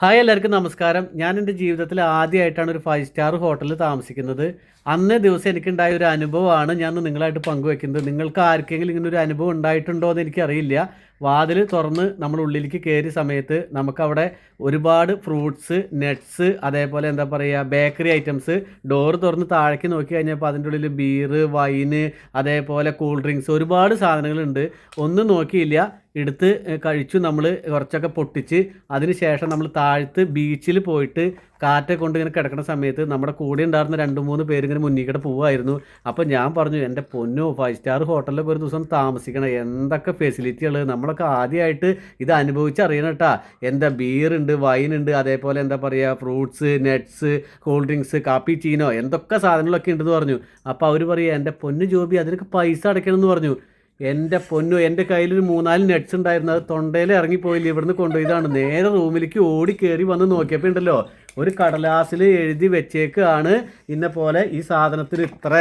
Hi എല്ലാവർക്കും നമസ്കാരം. ഞാൻ എന്റെ ജീവിതത്തിൽ ആദ്യമായിട്ടാണ് ഒരു ഫൈവ് സ്റ്റാർ ഹോട്ടലിൽ താമസിക്കുന്നത്. അന്നേ ദിവസം എനിക്കുണ്ടായ ഒരു അനുഭവമാണ് ഞാൻ നിങ്ങളായിട്ട് പങ്കുവെക്കുന്നത്. നിങ്ങൾക്ക് ആർക്കെങ്കിലും ഇങ്ങനെ ഒരു അനുഭവം ഉണ്ടായിട്ടുണ്ടോ എന്ന് എനിക്കറിയില്ല. വാതിൽ തുറന്ന് നമ്മൾ ഉള്ളിലേക്ക് കയറിയ സമയത്ത് നമുക്കവിടെ ഒരുപാട് ഫ്രൂട്ട്സ് നട്ട്സ് അതേപോലെ എന്താ പറയുക ബേക്കറി ഐറ്റംസ് ഡോറ് തുറന്ന് താഴേക്ക് നോക്കി കഴിഞ്ഞപ്പോൾ അതിന്റെ ഉള്ളിൽ ബീറ് വൈന് അതേപോലെ കൂൾ ഡ്രിങ്ക്സ് ഒരുപാട് സാധനങ്ങളുണ്ട്. ഒന്നും നോക്കിയില്ല. എടുത്ത് കഴിച്ചു. നമ്മൾ കുറച്ചൊക്കെ പൊട്ടിച്ച് അതിന് ശേഷം നമ്മൾ താഴത്ത് ബീച്ചിൽ പോയിട്ട് കാറ്റൊക്കെ കൊണ്ട് ഇങ്ങനെ കിടക്കുന്ന സമയത്ത് നമ്മുടെ കൂടെ ഉണ്ടായിരുന്ന രണ്ട് മൂന്ന് പേര് ഇങ്ങനെ പോവായിരുന്നു. അപ്പോൾ ഞാൻ പറഞ്ഞു എന്റെ പൊന്നോ ഫൈവ് സ്റ്റാർ ഹോട്ടലിലൊക്കെ ഒരു ദിവസം താമസിക്കണം. എന്തൊക്കെ ഫെസിലിറ്റികൾ നമ്മളൊക്കെ ആദ്യമായിട്ട് ഇത് അനുഭവിച്ചറിയണം കേട്ടാ എന്താ ബിയർ ഉണ്ട് വൈൻ ഉണ്ട് അതേപോലെ എന്താ പറയുക ഫ്രൂട്ട്സ് നട്ട്സ് കൂൾ ഡ്രിങ്ക്സ് കാപ്പി ചീനോ എന്തൊക്കെ സാധനങ്ങളൊക്കെ ഉണ്ടെന്ന് പറഞ്ഞു. അപ്പോൾ അവർ പറയുക എന്റെ പൊന്നു ജോബി അതിനൊക്കെ പൈസ അടയ്ക്കണം എന്ന് പറഞ്ഞു. എന്റെ പൊന്നു എന്റെ കയ്യിലൊരു മൂന്നാൽ നെറ്റ്സ് ഉണ്ടായിരുന്നു. അത് തൊണ്ടയിൽ ഇറങ്ങിപ്പോയില്ല? ഇവിടുന്ന് കൊണ്ടുപോയതാണ്. നേരെ റൂമിലേക്ക് ഓടി കയറി വന്ന് നോക്കിയപ്പോൾ ഉണ്ടല്ലോ ഒരു കടലാസിൽ എഴുതി വെച്ചേക്കാണ് ഇന്ന പോലെ ഈ സാധനത്തിന് ഇത്ര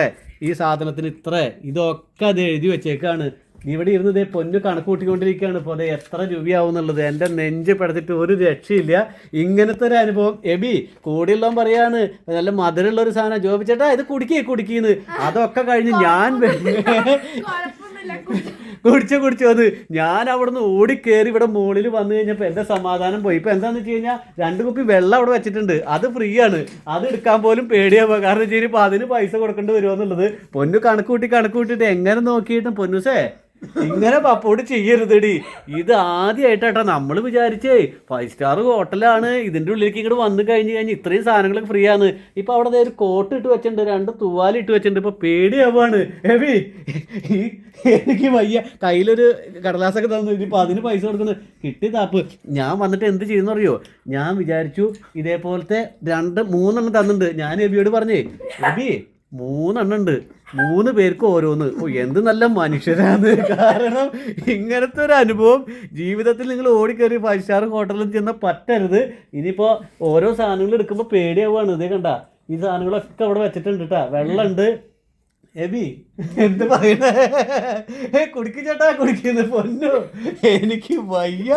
ഈ സാധനത്തിന് ഇത്ര. ഇതൊക്കെ അത് എഴുതി വെച്ചേക്കാണ്. ഇവിടെ ഇരുന്ന് ഇതേ പൊന്നു കണക്ക് കൂട്ടിക്കൊണ്ടിരിക്കുകയാണ്. ഇപ്പോൾ അതെ എത്ര രൂപയാവും എന്നുള്ളത്. എന്റെ നെഞ്ച് പെടുത്തിട്ട് ഒരു രക്ഷയില്ല. ഇങ്ങനത്തെ ഒരു അനുഭവം. എബി കൂടിയുള്ളവൻ പറയാണ് നല്ല മധുരമുള്ള ഒരു സാധനം. ജോബിച്ചേട്ടാ ഇത് കുടിക്കേ കുടിക്കുന്നു. അതൊക്കെ കഴിഞ്ഞ് ഞാൻ കുടിച്ചു കുടിച്ചു. അത് ഞാൻ അവിടുന്ന് ഓടിക്കേറി ഇവിടെ മുകളിൽ വന്നു കഴിഞ്ഞപ്പോൾ എന്റെ സമാധാനം പോയി. ഇപ്പം എന്താണെന്ന് വെച്ച് കഴിഞ്ഞാൽ രണ്ട് കുപ്പി വെള്ളം അവിടെ വെച്ചിട്ടുണ്ട്. അത് ഫ്രീ ആണ്. അത് എടുക്കാൻ പോലും പേടിയാവുക. കാരണം വെച്ച് കഴിഞ്ഞാൽ അതിന് പൈസ കൊടുക്കേണ്ടി വരുമോ എന്നുള്ളത് പൊന്നു കണക്ക് കൂട്ടി കണക്ക് കൂട്ടിയിട്ട് എങ്ങനെ നോക്കിയിട്ടും പൊന്നുസേ ഇങ്ങനെ പപ്പോട് ചെയ്യരുതടി. ഇത് ആദ്യമായിട്ടാ നമ്മൾ വിചാരിച്ചേ. ഫൈവ് സ്റ്റാർ ഹോട്ടലാണ്. ഇതിന്റെ ഉള്ളിലേക്ക് ഇങ്ങോട്ട് വന്നു കഴിഞ്ഞ് കഴിഞ്ഞ് ഇത്രയും സാധനങ്ങളൊക്കെ ഫ്രീ ആണ്. ഇപ്പൊ അവിടെ ഒരു കോട്ട് ഇട്ട് വെച്ചിട്ടുണ്ട് രണ്ട് തൂവാല ഇട്ട് വെച്ചിട്ടുണ്ട്. ഇപ്പൊ പേടിയാവാണ്. എവി എനിക്ക് വയ്യ. കയ്യിലൊരു കടലാസൊക്കെ തന്നു. ഇനിയിപ്പോൾ അതിന് പൈസ കൊടുക്കുന്നത് കിട്ടി താപ്പ്. ഞാൻ വന്നിട്ട് എന്ത് ചെയ്യുന്ന അറിയോ ഞാൻ വിചാരിച്ചു ഇതേപോലത്തെ രണ്ട് മൂന്നെണ്ണം തന്നിട്ടുണ്ട്. ഞാൻ എബിയോട് പറഞ്ഞേ എബി മൂന്നെണ്ണം ഉണ്ട് മൂന്ന് പേർക്ക് ഓരോന്ന്. ഓ എന്ത് നല്ല മനുഷ്യരാണ്. കാരണം ഇങ്ങനത്തെ ഒരു അനുഭവം ജീവിതത്തിൽ നിങ്ങൾ ഓടിക്കയറി ഫൈവ് സ്റ്റാർ ഹോട്ടലിൽ ചെന്ന പറ്റരുത്. ഇനിയിപ്പോൾ ഓരോ സാധനങ്ങൾ എടുക്കുമ്പോൾ പേടിയാവുകയാണ്. ഇതേ കണ്ട ഈ സാധനങ്ങളൊക്കെ അവിടെ വെച്ചിട്ടുണ്ട് കേട്ടാ വെള്ളമുണ്ട് എബി എന്ത് പറയണേ? കുടിക്ക് ചേട്ടാ കുടിക്കുന്നത് പൊന്നു. എനിക്ക് വയ്യ.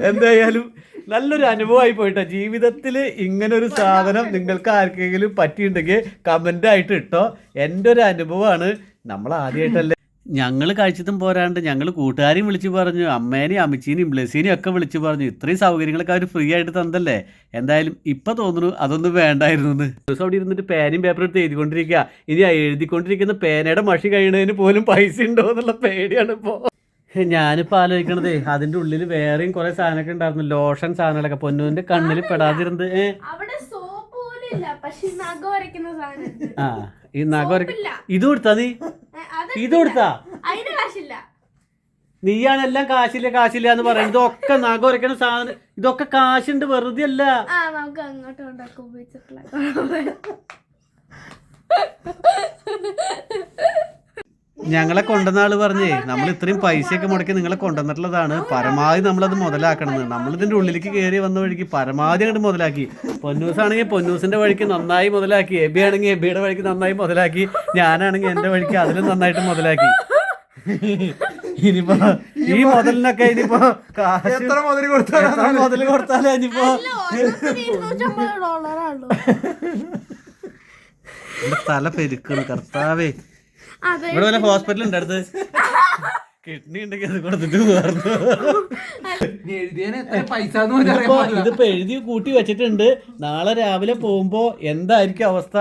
എന്തായാലും നല്ലൊരു അനുഭവമായി പോയിട്ടോ. ജീവിതത്തിൽ ഇങ്ങനെ ഒരു സാധനം നിങ്ങൾക്ക് ആർക്കെങ്കിലും പറ്റിയിട്ടുണ്ടെങ്കിൽ കമന്റ് ആയിട്ട് ഇട്ടോ. എന്റെ ഒരു അനുഭവമാണ്. നമ്മൾ ആദ്യമായിട്ടല്ലേ ഞങ്ങൾ കഴിച്ചതും പോരാണ്ട് ഞങ്ങൾ കൂട്ടുകാരെയും വിളിച്ചു പറഞ്ഞു അമ്മേനെയും അമ്മച്ചീനെയും ബ്ലസീനെയും ഒക്കെ വിളിച്ചു പറഞ്ഞു. ഇത്രയും സൗകര്യങ്ങളൊക്കെ അവർ ഫ്രീ ആയിട്ട് തന്നല്ലേ എന്തായാലും ഇപ്പം തോന്നുന്നു അതൊന്നും വേണ്ടായിരുന്നു എന്ന് ദിവസം അവിടെ ഇരുന്നിട്ട് പേനയും പേപ്പറും എടുത്ത് എഴുതിക്കൊണ്ടിരിക്കുക. ഇനി എഴുതിക്കൊണ്ടിരിക്കുന്ന പേനയുടെ മഷി കഴിയുന്നതിന് പോലും പൈസ ഉണ്ടോ എന്നുള്ള പേടിയാണ് ഇപ്പോൾ ഞാനിപ്പോൾ ആലോചിക്കണതേ അതിന്റെ ഉള്ളിൽ വേറെയും കുറേ സാധനമൊക്കെ ഉണ്ടായിരുന്നു. ലോഷൻ സാധനങ്ങളൊക്കെ. പൊന്നൂന്റെ കണ്ണിൽ പെടാതിരുന്നത്. ആ ഈ നഖം. ഇത് കൊടുത്താ നീ? ഇത് കൊടുത്താ? നീയാണ് എല്ലാം കാശില്ല കാശില്ല എന്ന് പറയുന്നത്. ഇതൊക്കെ നഖം ഉരയ്ക്കണ സാധനം ഇതൊക്കെ കാശുണ്ട് വെറുതെ അല്ല ആ നമുക്ക് അങ്ങോട്ട് കൊണ്ടാക്കും ഉപയോഗിച്ചിട്ടില്ല ഞങ്ങളെ കൊണ്ടുവന്ന ആൾ പറഞ്ഞേ നമ്മൾ ഇത്രയും പൈസയൊക്കെ മുടക്കി നിങ്ങളെ കൊണ്ടുവന്നിട്ടുള്ളതാണ്. പരമാവധി നമ്മളത് മുതലാക്കണമെന്ന്. നമ്മൾ ഇതിന്റെ ഉള്ളിലേക്ക് കയറി വന്ന വഴിക്ക് പരമാവധി അങ്ങോട്ട് മുതലാക്കി. പൊന്നൂസ് ആണെങ്കിൽ പൊന്നൂസിന്റെ വഴിക്ക് നന്നായി മുതലാക്കി. എബി ആണെങ്കിൽ എബിയുടെ വഴിക്ക് നന്നായി മുതലാക്കി. ഞാനാണെങ്കിൽ എന്റെ വഴിക്ക് അതിലും നന്നായിട്ട് മുതലാക്കി. ഇനിയിപ്പോ ഈ മുതലിനൊക്കെ ഇനിയിപ്പോ മുതൽ എത്ര മുതൽ കൊടുത്താലും മുതൽ കൊടുത്താലേ ഇനിയിപ്പോ തല പെരുക്കണ് കർത്താവേ. ഇവിടെ വല്ല ഹോസ്പിറ്റൽ ഉണ്ട് അടുത്ത്? കിഡ്നി ഉണ്ടെങ്കിൽ അത് കൊടുത്തിട്ട് അറിയാൻ ഇതിപ്പോ എഴുതി കൂട്ടി വെച്ചിട്ടുണ്ട്. നാളെ രാവിലെ പോകുമ്പോ എന്തായിരിക്കും അവസ്ഥ?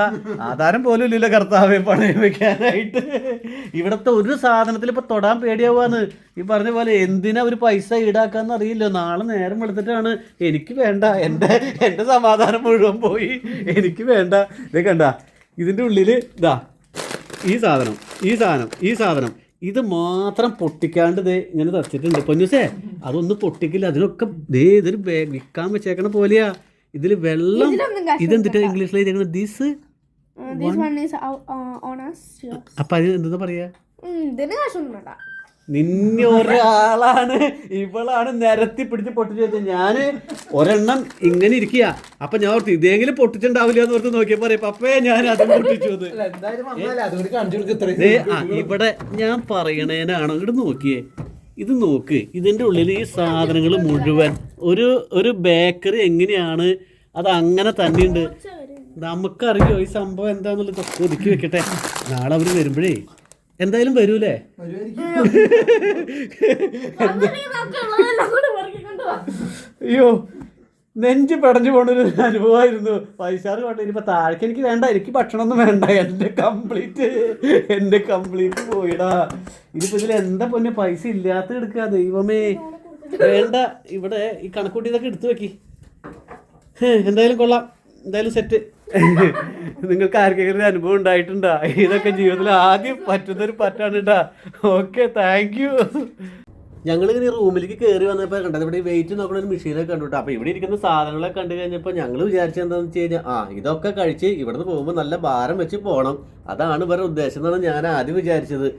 ആധാരം പോലും ഇല്ലല്ലോ കർത്താവെ പണയം വെക്കാനായിട്ട്. ഇവിടത്തെ ഒരു സാധനത്തിൽ ഇപ്പൊ തൊടാൻ പേടിയാവാന്ന് ഈ പറഞ്ഞ പോലെ എന്തിനാ ഒരു പൈസ ഈടാക്കാന്ന് അറിയില്ല. നാളെ നേരം വെളുത്തിട്ടാണ്. എനിക്ക് വേണ്ട. എന്റെ എന്റെ സമാധാനം മുഴുവൻ പോയി. എനിക്ക് വേണ്ട. ഇത് കണ്ട ഇതിന്റെ ഉള്ളിൽ ഇതാ ഈ സാധനം ഈ സാധനം ഈ സാധനം. ഇത് മാത്രം പൊട്ടിക്കാണ്ട് ദേ ഇങ്ങനെ തച്ചിട്ടുണ്ട്. പൊന്നുസേ അതൊന്നും പൊട്ടിക്കില്ല. അതിനൊക്കെ ദേ ഇതൊരു വിൽക്കാൻ വെച്ചേക്കണ പോലെയാ. ഇതിൽ വെള്ളം ഇതെന്തിട്ട് ഇംഗ്ലീഷിൽ എഴുതിയേക്കണത് ദിസ് അപ്പൊ അതിന് എന്താ പറയാ? ഇതിന് കാശൊന്നും വേണ്ട. നിന്നെ ഒരാളാണ് ഇവളാണ് നിരത്തി പിടിച്ച് പൊട്ടിച്ചു വെച്ചത്. ഞാൻ ഒരെണ്ണം ഇങ്ങനെ ഇരിക്കുക അപ്പൊ ഞാൻ ഓർത്ത് ഇതെങ്കിലും പൊട്ടിച്ചിട്ടുണ്ടാവില്ല എന്ന് ഓർത്ത് നോക്കിയപ്പോ പറയും പപ്പേ ഞാൻ അത് പൊട്ടിച്ചു ഇവിടെ ഞാൻ പറയണേനാണോ? ഇങ്ങോട്ട് നോക്കിയേ. ഇത് നോക്ക്. ഇതിന്റെ ഉള്ളിൽ ഈ സാധനങ്ങൾ മുഴുവൻ. ഒരു ഒരു ബേക്കറി എങ്ങനെയാണ്? അത് അങ്ങനെ തന്നെയുണ്ട്. നമുക്കറിയോ ഈ സംഭവം എന്താന്നുള്ളത്? ഒതുക്കി വെക്കട്ടെ. നാളെ അവർ വരുമ്പോഴേ. എന്തായാലും വരൂലേ? അയ്യോ നെഞ്ച് പടഞ്ഞു പോണൊരു അനുഭവമായിരുന്നു. പൈസാറ് പാട്ട് ഇനിയിപ്പോ താഴേക്ക് എനിക്ക് വേണ്ട എനിക്ക് ഭക്ഷണമൊന്നും വേണ്ട. എന്റെ കംപ്ലീറ്റ് എന്റെ കംപ്ലീറ്റ് പോയിടാ. ഇനിയിപ്പോ ഇതിൽ എന്താ പൊന്നെ പൈസ ഇല്ലാത്ത എടുക്കുക ദൈവമേ. വേണ്ട ഇവിടെ ഈ കണക്കൂട്ടി ഇതൊക്കെ എടുത്തു വെക്കി. എന്തായാലും കൊള്ളാം. എന്തായാലും സെറ്റ് നിങ്ങൾക്ക് ആർക്കെങ്കിലും അനുഭവം ഉണ്ടായിട്ടുണ്ടാ? ഇതൊക്കെ ജീവിതത്തിൽ ആദ്യം പറ്റുന്നൊരു പറ്റാണ് കേട്ടാ ഓക്കെ താങ്ക് യു ഞങ്ങളിങ്ങനെ റൂമിലേക്ക് കയറി വന്നപ്പോൾ കണ്ടത് ഇവിടെ വെയിറ്റ് നോക്കുന്ന ഒരു മെഷീനൊക്കെ കണ്ടു അപ്പോൾ ഇവിടെ ഇരിക്കുന്ന സാധനങ്ങളൊക്കെ കണ്ടു കഴിഞ്ഞപ്പോൾ ഞങ്ങൾ വിചാരിച്ചത് എന്താണെന്ന് വെച്ച് കഴിഞ്ഞാൽ ആ ഇതൊക്കെ കഴിച്ച് ഇവിടുന്ന് പോകുമ്പോൾ നല്ല ഭാരം വെച്ച് പോകണം അതാണ് ഇവരുടെ ഉദ്ദേശം എന്നാണ് ഞാൻ ആദ്യം വിചാരിച്ചത്.